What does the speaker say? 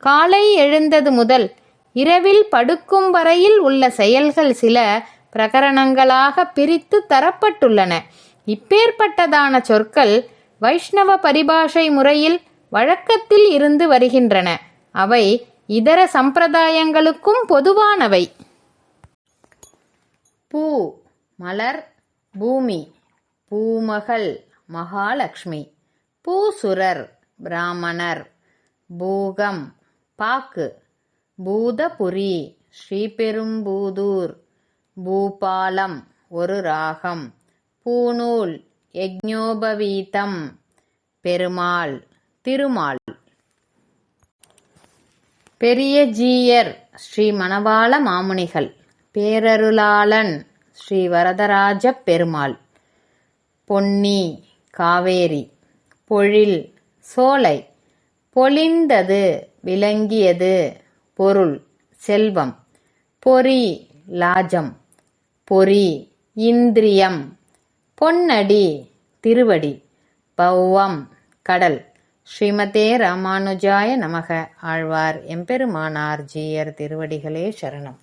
காலை எழுந்தது முதல் இரவில் படுக்கும் வரையில் உள்ள செயல்கள் சில பிரகரணங்களாக பிரித்து தரப்பட்டுள்ளன. இப்பேற்பட்டதான சொற்கள் வைஷ்ணவ பரிபாஷை முறையில் வழக்கத்தில் இருந்து வருகின்றன. அவை இதர சம்பிரதாயங்களுக்கும் பொதுவானவை. பூ மலர் பூமி பூமகள் மகாலட்சுமி பூசுரர் பிராமணர். பூகம் பாக்கு. பூதபுரி ஸ்ரீபெரும்பூதூர். பூபாலம் ஒரு ராகம். பூநூல் யஜ்ஞோபவீதம் பெருமாள் திருமால். பெரிய ஜீயர் ஸ்ரீ மணவாள மாமுனிகள். பேரருளாளன் ஸ்ரீ வரதராஜ பெருமாள். பொன்னி காவேரி. பொழில் சோலை. பொலிந்தது விளங்கியது. பொருள் செல்வம். பொறி லாஜம். பொறி இந்திரியம். பொன்னடி திருவடி. பௌவம் கடல். ஸ்ரீமதே ராமானுஜாய நமக. ஆழ்வார் எம்பெருமானார் ஜீயர் திருவடிகளே சரணம்.